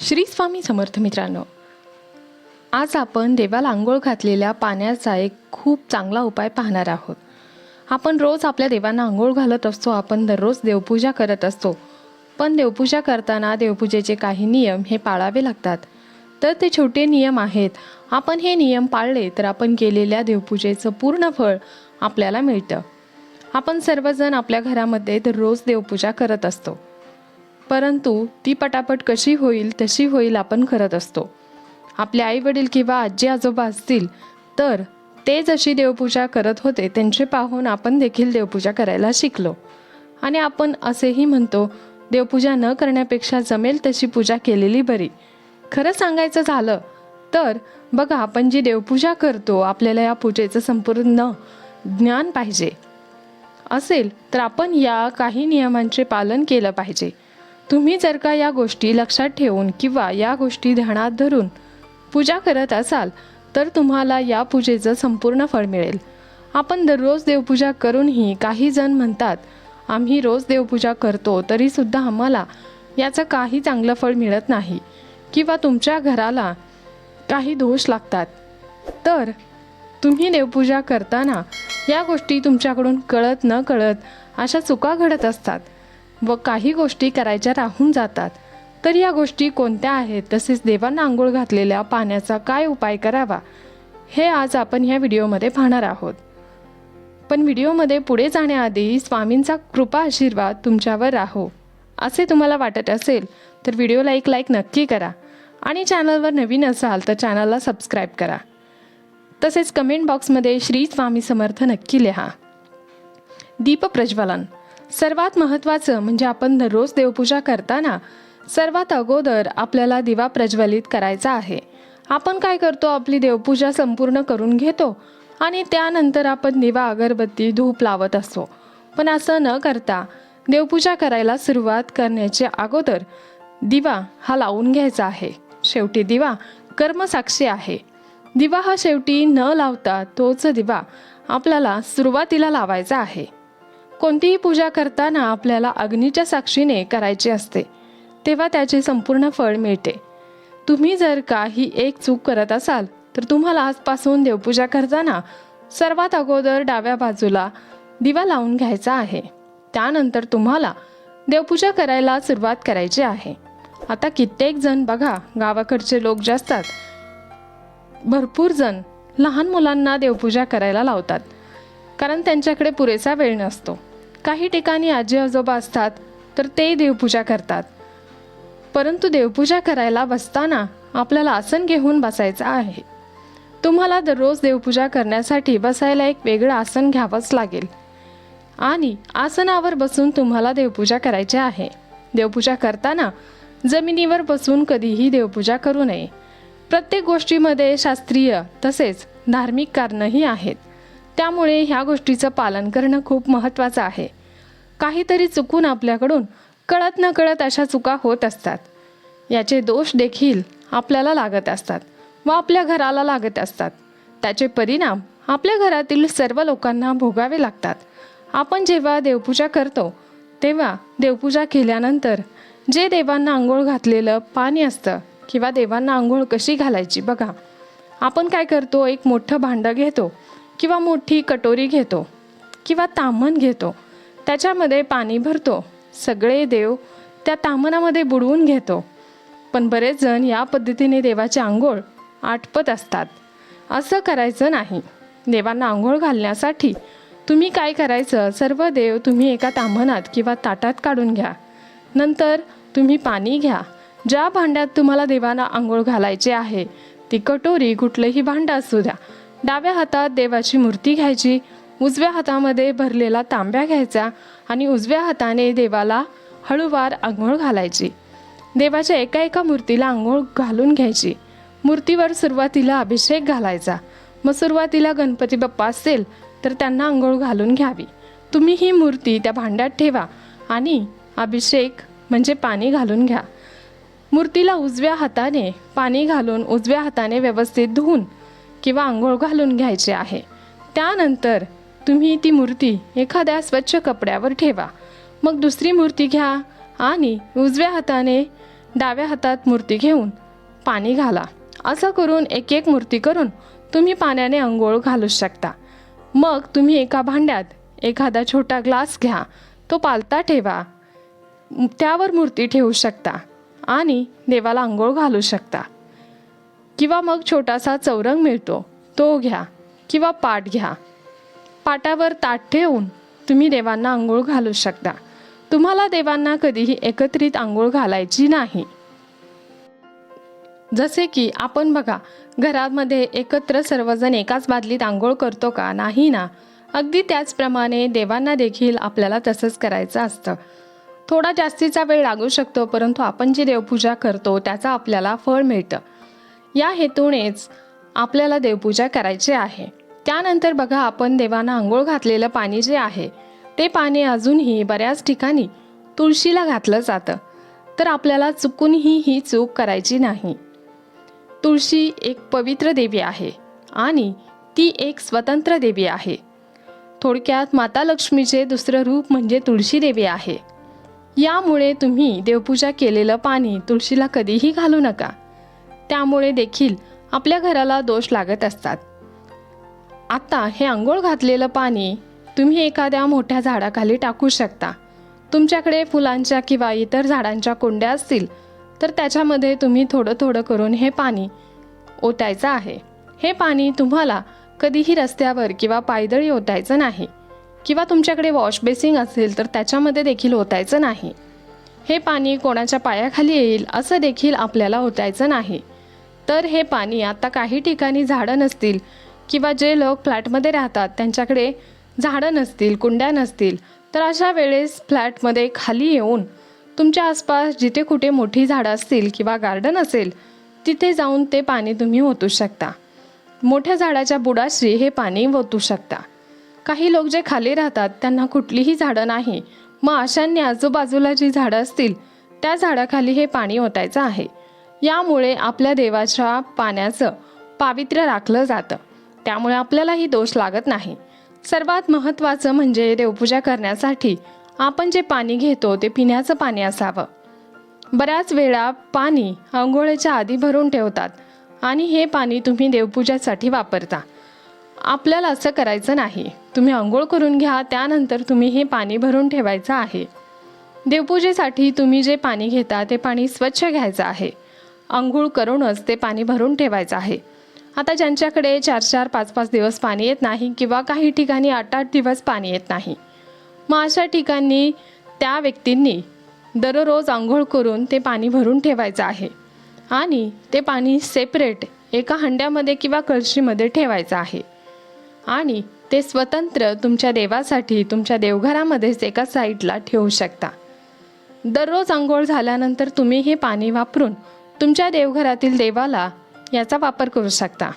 श्री स्वामी समर्थ मित्रांनो आज आपण देवाला आंघोळ घातलेल्या पाण्याचा एक खूप चांगला उपाय पाहणार आहोत. आपण रोज आपल्या देवांना आंघोळ घालत असतो आपण दररोज देवपूजा करत असतो. पण देवपूजा करताना देवपूजेचे काही नियम हे पाळावे लागतात. तर ते छोटे नियम आहेत. आपण हे नियम पाळले तर आपण केलेल्या देवपूजेचं पूर्ण फळ आपल्याला मिळतं. आपण सर्वजण आपल्या घरामध्ये दररोज देवपूजा करत असतो. परंतु ती पटापट कशी होईल तशी होईल आपण करत असतो. आपले आई वडील किंवा आजी आजोबा असतील तर ते जशी देवपूजा करत होते त्यांचे पाहून आपण देखील देवपूजा करायला शिकलो. आणि आपण असेही म्हणतो देवपूजा न करण्यापेक्षा जमेल तशी पूजा केलेली बरी. खरं सांगायचं झालं तर बघा आपण जी देवपूजा करतो आपल्याला या पूजेचं संपूर्ण ज्ञान पाहिजे. असेल तर आपण या काही नियमांचे पालन केलं पाहिजे. तुम्ही जर का या गोष्टी लक्षात ठेवून किंवा या गोष्टी ध्यानात धरून पूजा करत असाल तर तुम्हाला या पूजेचं संपूर्ण फळ मिळेल. आपण दररोज देवपूजा करूनही काही जण म्हणतात आम्ही रोज देवपूजा करतो तरीसुद्धा आम्हाला याचं काही चांगलं फळ मिळत नाही किंवा तुमच्या घराला काही दोष लागतात. तर तुम्ही देवपूजा करताना या गोष्टी तुमच्याकडून कळत न कळत अशा चुका घडत असतात. व काही गोष्टी करायच्या राहून जातात. तर या गोष्टी कोणत्या आहेत? तसेच देवांना आंघोळ घातलेल्या पाण्याचा काय उपाय करावा? हे आज आपण ह्या व्हिडिओमध्ये पाहणार आहोत. पण व्हिडिओमध्ये पुढे जाण्याआधी स्वामींचा कृपा आशीर्वाद तुमच्यावर राहो. असे तुम्हाला वाटत असेल तर व्हिडिओला एक लाईक नक्की करा. आणि चॅनलवर नवीन असाल तर चॅनलला सबस्क्राईब करा. तसेच कमेंट बॉक्समध्ये श्री स्वामी समर्थ नक्की लिहा. दीप प्रज्वलन. सर्वात महत्त्वाचं म्हणजे आपण दररोज देवपूजा करताना सर्वात अगोदर आपल्याला दिवा प्रज्वलित करायचा आहे. आपण काय करतो? आपली देवपूजा संपूर्ण करून घेतो आणि त्यानंतर आपण दिवा अगरबत्ती धूप लावत असतो. पण असं न करता देवपूजा करायला सुरुवात करण्याच्या अगोदर दिवा हा लावून घ्यायचा आहे. शेवटी दिवा कर्मसाक्षी आहे. दिवा हा शेवटी न लावता तोच दिवा आपल्याला सुरुवातीला लावायचा आहे. कोणतीही पूजा करताना आपल्याला अग्नीच्या साक्षीने करायची असते तेव्हा त्याचे संपूर्ण फळ मिळते. तुम्ही जर का ही एक चूक करत असाल तर तुम्हाला आजपासून देवपूजा करताना सर्वात अगोदर डाव्या बाजूला दिवा लावून घ्यायचा आहे. त्यानंतर तुम्हाला देवपूजा करायला सुरुवात करायची आहे. आता कित्येक जण बघा गावाकडचे लोक जे असतात भरपूर जण लहान मुलांना देवपूजा करायला लावतात. कारण त्यांच्याकडे पुरेसा वेळ नसतो. काही ठिकाणी आजी आजोबा असतात तर ते देवपूजा करतात. परंतु देवपूजा करायला बसताना आपल्याला आसन घेऊन बसायचं आहे. तुम्हाला दररोज देवपूजा करण्यासाठी बसायला एक वेगळं आसन घ्यावंच लागेल. आणि आसनावर बसून तुम्हाला देवपूजा करायची आहे. देवपूजा करताना जमिनीवर बसून कधीही देवपूजा करू नये. प्रत्येक गोष्टीमध्ये शास्त्रीय तसेच धार्मिक कारणंही आहेत. त्यामुळे ह्या गोष्टीचं पालन करणं खूप महत्त्वाचं आहे. काहीतरी चुकून आपल्याकडून कळत न कळत अशा चुका होत असतात. याचे दोष देखील आपल्याला लागत असतात व आपल्या घराला लागत असतात. त्याचे परिणाम आपल्या घरातील सर्व लोकांना भोगावे लागतात. आपण जेव्हा देवपूजा करतो तेव्हा देवपूजा केल्यानंतर जे देवांना आंघोळ घातलेलं पाणी असतं किंवा देवांना आंघोळ कशी घालायची बघा. आपण काय करतो एक मोठं भांडं घेतो किंवा मोठी कटोरी घेतो किंवा तामण घेतो. त्याच्यामध्ये पाणी भरतो. सगळे देव त्या तामणामध्ये बुडवून घेतो. पण बरेच जण या पद्धतीने देवाची आंघोळ आटपत असतात. असं करायचं नाही. देवांना आंघोळ घालण्यासाठी तुम्ही काय करायचं? सर्व देव तुम्ही एका ताम्हणात किंवा ताटात काढून घ्या. नंतर तुम्ही पाणी घ्या. ज्या भांड्यात तुम्हाला देवांना आंघोळ घालायचे आहे ती कटोरी कुठलंही भांडं असू द्या. डाव्या हातात देवाची मूर्ती घ्यायची उजव्या हातामध्ये भरलेला तांब्या घ्यायचा आणि उजव्या हाताने देवाला हळूवार आंघोळ घालायची. देवाच्या एका एका मूर्तीला आंघोळ घालून घ्यायची. मूर्तीवर सुरुवातीला अभिषेक घालायचा. मग सुरुवातीला गणपती बाप्पा असेल तर त्यांना आंघोळ घालून घ्यावी. तुम्ही ही मूर्ती त्या भांड्यात ठेवा आणि अभिषेक म्हणजे पाणी घालून घ्या. मूर्तीला उजव्या हाताने पाणी घालून उजव्या हाताने व्यवस्थित धुवून किंवा आंघोळ घालून घ्यायचे आहे. त्यानंतर तुम्ही ती मूर्ती एखाद्या स्वच्छ कपड्यावर ठेवा. मग दुसरी मूर्ती घ्या आणि उजव्या हाताने डाव्या हातात मूर्ती घेऊन पाणी घाला. असं करून एक एक मूर्ती करून तुम्ही पाण्याने अंघोळ घालू शकता. मग तुम्ही एका भांड्यात एखादा छोटा ग्लास घ्या. तो पालता ठेवा. त्यावर मूर्ती ठेवू शकता आणि देवाला अंघोळ घालू शकता. किंवा मग छोटासा चौरंग मिळतो. तो घ्या किंवा पाट घ्या. पाटावर ताट ठेवून तुम्ही देवांना आंघोळ घालू शकता. तुम्हाला देवांना कधीही एकत्रित आंघोळ घालायची नाही. जसे की आपण बघा घरामध्ये एकत्र सर्वजण एकाच बादलीत आंघोळ करतो का? नाही ना. अगदी त्याचप्रमाणे देवांना देखील आपल्याला तसंच करायचं असतं. थोडा जास्तीचा वेळ लागू शकतो परंतु आपण जी देवपूजा करतो त्याचा आपल्याला फळ मिळतं. या हेतूनेच आपल्याला देवपूजा करायची आहे. त्यानंतर बघा आपण देवांना आंघोळ घातलेलं पाणी जे आहे ते पाणी अजूनही बऱ्याच ठिकाणी तुळशीला घातलं जातं. तर आपल्याला चुकूनही ही चूक करायची नाही. तुळशी एक पवित्र देवी आहे आणि ती एक स्वतंत्र देवी आहे. थोडक्यात माता लक्ष्मीचे दुसरं रूप म्हणजे तुळशी देवी आहे. यामुळे तुम्ही देवपूजा केलेलं पाणी तुळशीला कधीही घालू नका. त्यामुळे देखील आपल्या घराला दोष लागत असतात. आता हे आंघोळ घातलेलं पाणी तुम्ही एखाद्या मोठ्या झाडाखाली टाकू शकता. तुमच्याकडे फुलांच्या किंवा इतर झाडांच्या कोंड्या असतील तर त्याच्यामध्ये तुम्ही थोडं थोडं करून हे पाणी ओतायचं आहे. हे पाणी तुम्हाला कधीही रस्त्यावर किंवा पायदळी ओतायचं नाही. किंवा तुमच्याकडे वॉश बेसिंग असेल तर त्याच्यामध्ये देखील ओतायचं नाही. हे पाणी कोणाच्या पायाखाली येईल असं देखील आपल्याला ओतायचं नाही. तर हे पाणी आता काही ठिकाणी झाडं नसतील किंवा जे लोक फ्लॅटमध्ये राहतात त्यांच्याकडे झाडं नसतील कुंड्या नसतील तर अशा वेळेस फ्लॅटमध्ये खाली येऊन तुमच्या आसपास जिथे कुठे मोठी झाडं असतील किंवा गार्डन असेल तिथे जाऊन ते पाणी तुम्ही ओतू शकता. मोठ्या झाडाच्या बुडाशी हे पाणी ओतू शकता. काही लोक जे खाली राहतात त्यांना कुठलीही झाडं नाही. मग अशांनी आजूबाजूला जी झाडं असतील त्या झाडाखाली हे पाणी ओतायचं आहे. यामुळे आपल्या देवाच्या पाण्याचं पावित्र्य राखलं जातं. त्यामुळे आपल्यालाही दोष लागत नाही. सर्वात महत्त्वाचं म्हणजे देवपूजा करण्यासाठी आपण जे पाणी घेतो ते पिण्याचं पाणी असावं. बऱ्याच वेळा पाणी आंघोळीच्या आधी भरून ठेवतात आणि हे पाणी तुम्ही देवपूजासाठी वापरता. आपल्याला असं करायचं नाही. तुम्ही आंघोळ करून घ्या त्यानंतर तुम्ही हे पाणी भरून ठेवायचं आहे. देवपूजेसाठी तुम्ही जे पाणी घेता ते पाणी स्वच्छ घ्यायचं आहे. आंघोळ करूनच ते पाणी भरून ठेवायचं आहे. आता ज्यांच्याकडे चार चार पाच पाच दिवस पाणी येत नाही किंवा काही ठिकाणी आठ आठ दिवस पाणी येत नाही मग अशा ठिकाणी त्या व्यक्तींनी दररोज आंघोळ करून ते पाणी भरून ठेवायचं आहे आणि ते पाणी सेपरेट एका हंड्यामध्ये किंवा कळशीमध्ये ठेवायचं आहे. आणि ते स्वतंत्र तुमच्या देवासाठी तुमच्या देवघरामध्येच एका साईडला ठेवू शकता. दररोज आंघोळ झाल्यानंतर तुम्ही हे पाणी वापरून तुमच्या देवघरातील देवाला याचा वापर करू शकता.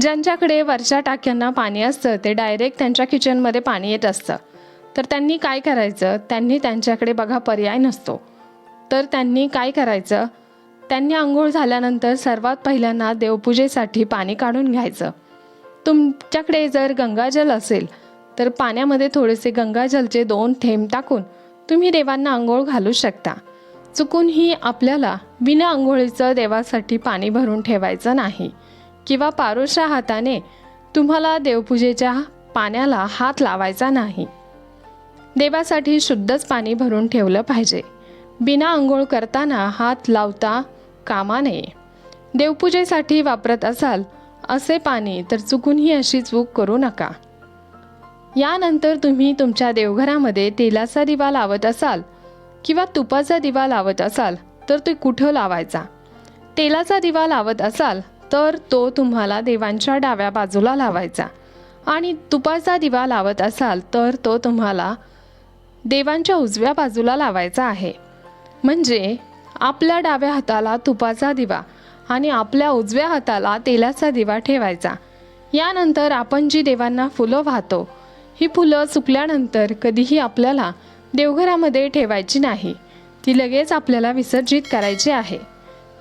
ज्यांच्याकडे वरच्या टाक्यांना पाणी असतं ते डायरेक्ट त्यांच्या किचनमध्ये पाणी येत असतं. तर त्यांनी काय करायचं? त्यांनी त्यांच्याकडे बघा पर्याय नसतो. तर त्यांनी काय करायचं? त्यांनी आंघोळ झाल्यानंतर सर्वात पहिल्यांदा देवपूजेसाठी पाणी काढून घ्यायचं. तुमच्याकडे जर गंगाजल असेल तर पाण्यामध्ये थोडेसे गंगाजलचे दोन थेंब टाकून तुम्ही देवांना आंघोळ घालू शकता. चुकूनही आपल्याला बिना आंघोळीचं देवासाठी पाणी भरून ठेवायचं नाही. किंवा पारोशा हाताने तुम्हाला देवपूजेच्या पाण्याला हात लावायचा नाही. देवासाठी शुद्धच पाणी भरून ठेवलं पाहिजे. बिना आंघोळ करताना हात लावता कामा नये. देवपूजेसाठी वापरत असाल असे पाणी तर चुकूनही अशी चूक करू नका. यानंतर तुम्ही तुमच्या देवघरामध्ये तेलाचा दिवा लावत असाल किंवा तुपाचा दिवा लावत असाल तर ते कुठं लावायचा? तेलाचा दिवा लावत असाल तर तो तुम्हाला देवांच्या डाव्या बाजूला लावायचा. आणि तुपाचा दिवा लावत असाल तर तो तुम्हाला देवांच्या उजव्या बाजूला लावायचा आहे. म्हणजे आपल्या डाव्या हाताला तुपाचा दिवा आणि आपल्या उजव्या हाताला तेलाचा दिवा ठेवायचा. यानंतर आपण जी देवांना फुलं वाहतो ही फुलं सुकल्यानंतर कधीही आपल्याला देवघरामध्ये ठेवायची नाही. ती लगेच आपल्याला विसर्जित करायची आहे.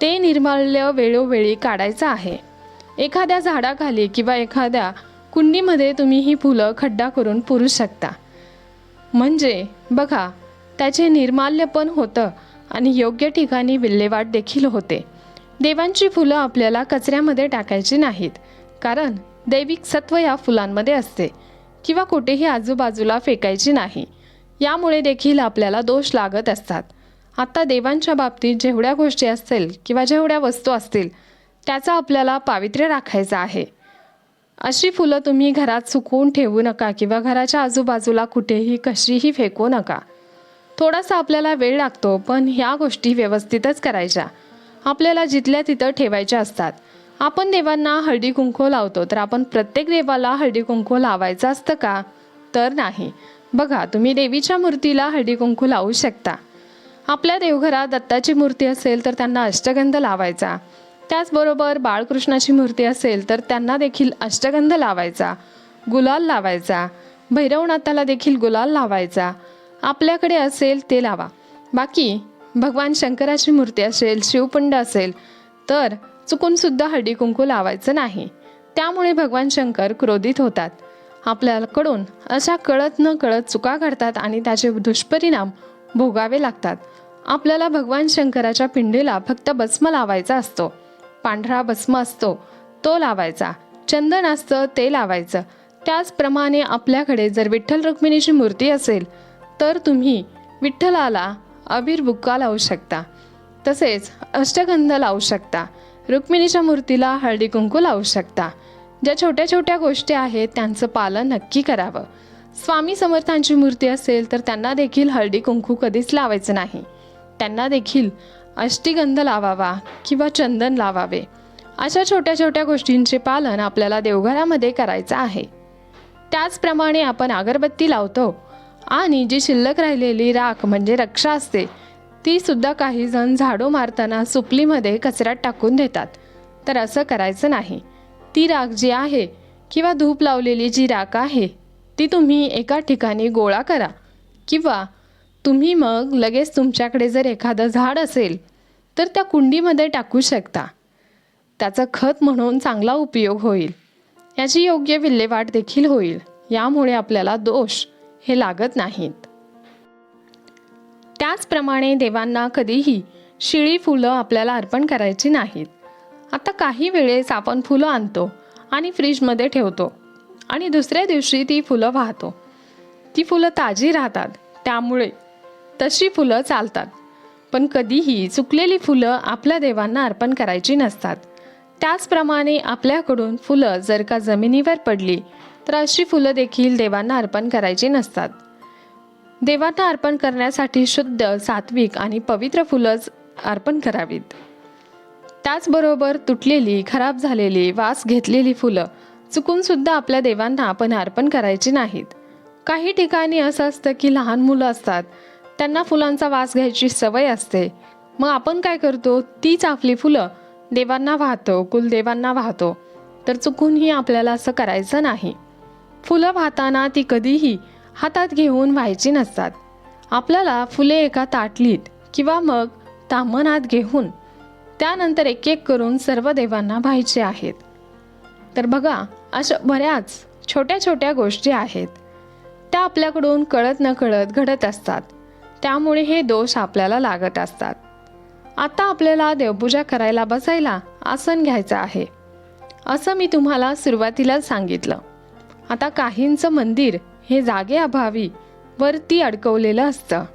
ते निर्माल्य वेळोवेळी काढायचं आहे. एखाद्या झाडाखाली किंवा एखाद्या कुंडीमध्ये तुम्ही ही फुलं खड्डा करून पुरू शकता. म्हणजे बघा त्याचे निर्माल्य पण होतं आणि योग्य ठिकाणी विल्हेवाट देखील होते. देवांची फुलं आपल्याला कचऱ्यामध्ये टाकायची नाहीत कारण दैविक सत्व या फुलांमध्ये असते किंवा कुठेही आजूबाजूला फेकायची नाही. यामुळे देखील आपल्याला दोष लागत असतात. आता देवांच्या बाबतीत जेवढ्या गोष्टी असतील किंवा जेवढ्या वस्तू असतील त्याचा आपल्याला पावित्र्य राखायचं आहे. अशी फुलं तुम्ही घरात सुकवून ठेवू नका किंवा घराच्या आजूबाजूला कुठेही कशीही फेकू नका. थोडासा आपल्याला वेळ लागतो पण ह्या गोष्टी व्यवस्थितच करायच्या. आपल्याला जिथल्या तिथं ठेवायच्या असतात. आपण देवांना हळदी कुंकू लावतो तर आपण प्रत्येक देवाला हळदी कुंकू लावायचं असतं का? तर नाही. बघा तुम्ही देवीच्या मूर्तीला हळदी कुंकू लावू शकता. आपल्या देवघरात दत्ताची मूर्ती असेल तर त्यांना अष्टगंध लावायचा. त्याचबरोबर बाळकृष्णाची मूर्ती असेल तर त्यांना देखील अष्टगंध लावायचा. गुलाल लावायचा. भैरवनाथाला देखील गुलाल लावायचा. आपल्याकडे असेल ते लावा. बाकी भगवान शंकराची मूर्ती असेल शिवपिंड असेल तर चुकूनसुद्धा हळदी कुंकू लावायचं नाही. त्यामुळे भगवान शंकर क्रोधित होतात. आपल्याकडून अशा कळत न कळत चुका घडतात आणि त्याचे दुष्परिणाम भोगावे लागतात. आपल्याला भगवान शंकराच्या पिंडीला फक्त भस्म लावायचा असतो. पांढरा भस्म असतो तो लावायचा. चंदन असतं ते लावायचं. त्याचप्रमाणे आपल्याकडे जर विठ्ठल रुक्मिणीची मूर्ती असेल तर तुम्ही विठ्ठलाला अबीर बुक्का लावू शकता. तसेच अष्टगंध लावू शकता. रुक्मिणीच्या मूर्तीला हळदी कुंकू लावू शकता. ज्या छोट्या छोट्या गोष्टी आहेत त्यांचं पालन नक्की करावं. स्वामी समर्थांची मूर्ती असेल तर त्यांना देखील हळदी कुंकू कधीच लावायचं नाही. त्यांना देखील अष्टिगंध लावावा किंवा चंदन लावावे. अशा छोट्या छोट्या गोष्टींचे पालन आपल्याला देवघरामध्ये करायचं आहे. त्याचप्रमाणे आपण अगरबत्ती लावतो आणि जी शिल्लक राहिलेली राख म्हणजे रक्षा असते ती सुद्धा काही जण झाडू मारताना सुपलीमध्ये कचऱ्यात टाकून देतात. तर असं करायचं नाही. ती राख जी आहे किंवा धूप लावलेली जी राख आहे ती तुम्ही एका ठिकाणी गोळा करा. किंवा तुम्ही मग लगेच तुमच्याकडे जर एखादं झाड असेल तर त्या कुंडीमध्ये टाकू शकता. त्याचा खत म्हणून चांगला उपयोग होईल. याची योग्य विल्हेवाट देखील होईल. यामुळे आपल्याला दोष हे लागत नाहीत. त्याचप्रमाणे देवांना कधीही शिळी फुलं आपल्याला अर्पण करायची नाहीत. आता काही वेळेस आपण फुलं आणतो आणि फ्रीजमध्ये ठेवतो आणि दुसऱ्या दिवशी ती फुलं वाहतो. ती फुलं ताजी राहतात त्यामुळे तशी फुलं चालतात. पण कधीही चुकलेली फुलं आपल्या देवांना अर्पण करायची नसतात. त्याचप्रमाणे आपल्याकडून फुलं जर का जमिनीवर पडली तर अशी फुलं देखील देवांना अर्पण करायची नसतात. देवांना अर्पण करण्यासाठी शुद्ध सात्विक आणि पवित्र फुलंच अर्पण करावीत. त्याचबरोबर तुटलेली खराब झालेली वास घेतलेली फुलं चुकून सुद्धा आपल्या देवांना आपण अर्पण करायची नाहीत. काही ठिकाणी असं असतं की लहान मुलं असतात त्यांना फुलांचा वास घ्यायची सवय असते. मग आपण काय करतो? तीच आपली फुलं देवांना वाहतो कुलदेवांना वाहतो. तर चुकूनही आपल्याला असं करायचं नाही. फुलं वाहताना ती कधीही हातात घेऊन व्हायची नसतात. आपल्याला फुले एका ताटलीत किंवा मग तामनात घेऊन त्यानंतर एक एक करून सर्व देवांना व्हायचे आहेत. तर बघा अशा बऱ्याच छोट्या छोट्या गोष्टी आहेत. त्या आपल्याकडून कळत न कळत घडत असतात. त्यामुळे हे दोष आपल्याला लागत असतात. आता आपल्याला देवपूजा करायला बसायला आसन घ्यायचं आहे. असं मी तुम्हाला सुरुवातीलाच सांगितलं. आता काहींचं मंदिर हे जागेअभावी वरती अडकवलेलं असतं.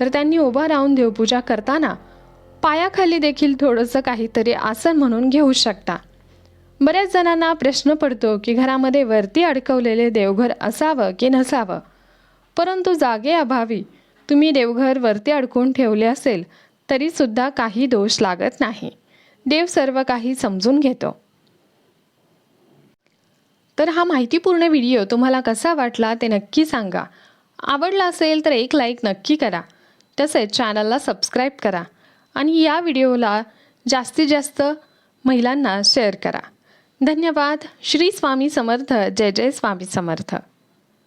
तर त्यांनी उभं राहून देवपूजा करताना पायाखाली देखील थोडंसं काहीतरी आसन म्हणून घेऊ शकता. बऱ्याच जणांना प्रश्न पडतो की घरामध्ये वरती अडकवलेले देवघर असावं की नसावं? परंतु जागेअभावी तुम्ही देवघर वरती अडकून ठेवले असेल तरीसुद्धा काही दोष लागत नाही. देव सर्व काही समजून घेतो. तर हा माहितीपूर्ण व्हिडिओ तुम्हाला कसा वाटला ते नक्की सांगा. आवडला असेल तर एक लाईक नक्की करा. तसेच चॅनलला सबस्क्राईब करा. आणि या व्हिडिओला जास्तीत जास्त महिलांना शेअर करा. धन्यवाद. श्री स्वामी समर्थ. जय जय स्वामी समर्थ.